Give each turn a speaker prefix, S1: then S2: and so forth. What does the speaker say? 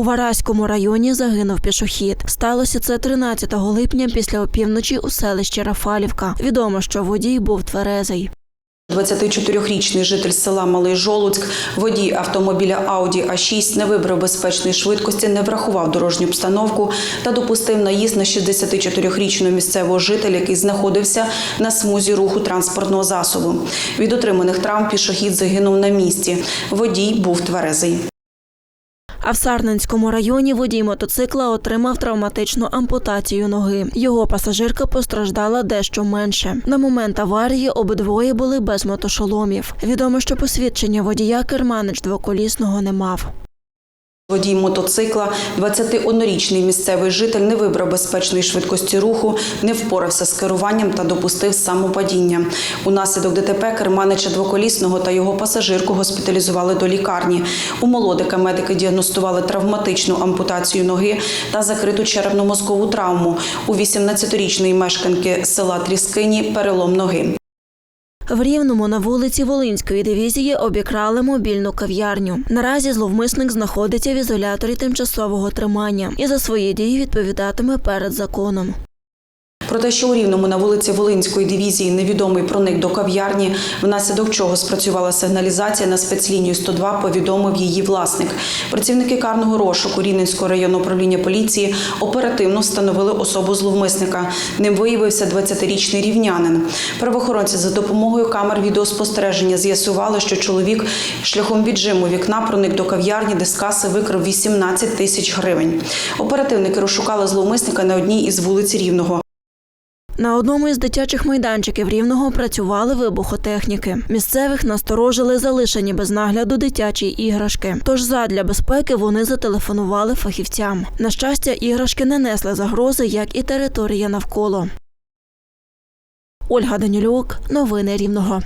S1: У Вараському районі загинув пішохід. Сталося це 13 липня після опівночі у селищі Рафалівка. Відомо, що водій був тверезий.
S2: 24-річний житель села Малий Жолуцьк, водій автомобіля Audi А6 не вибрав безпечної швидкості, не врахував дорожню обстановку та допустив наїзд на 64-річного місцевого жителя, який знаходився на смузі руху транспортного засобу. Від отриманих травм пішохід загинув на місці. Водій був тверезий.
S1: А в Сарненському районі водій мотоцикла отримав травматичну ампутацію ноги. Його пасажирка постраждала дещо менше. На момент аварії обидвоє були без мотошоломів. Відомо, що посвідчення водія керманич двоколісного не мав.
S2: Водій мотоцикла, 21-річний місцевий житель, не вибрав безпечної швидкості руху, не впорався з керуванням та допустив самопадіння. Унаслідок ДТП керманича двоколісного та його пасажирку госпіталізували до лікарні. У молодика медики діагностували травматичну ампутацію ноги та закриту черепно-мозкову травму. У 18-річної мешканки села Тріскині перелом ноги.
S1: В Рівному на вулиці Волинської дивізії обікрали мобільну кав'ярню. Наразі зловмисник знаходиться в ізоляторі тимчасового тримання і за свої дії відповідатиме перед законом.
S2: Про те, що у Рівному на вулиці Волинської дивізії невідомий проник до кав'ярні, внаслідок чого спрацювала сигналізація на спецлінію 102, повідомив її власник. Працівники карного розшуку Рівненського районного управління поліції оперативно встановили особу зловмисника. Ним виявився 20-річний рівнянин. Правоохоронці за допомогою камер відеоспостереження з'ясували, що чоловік шляхом віджиму вікна проник до кав'ярні, де з каси викрав 18 тисяч гривень. Оперативники розшукали зловмисника на одній із вулиць Рівного.
S1: На одному із дитячих майданчиків рівного працювали вибухотехніки. Місцевих насторожили залишені без нагляду дитячі іграшки. Тож задля безпеки вони зателефонували фахівцям. На щастя, іграшки не несли загрози, як і територія навколо. Ольга Данілюк, новини Рівного.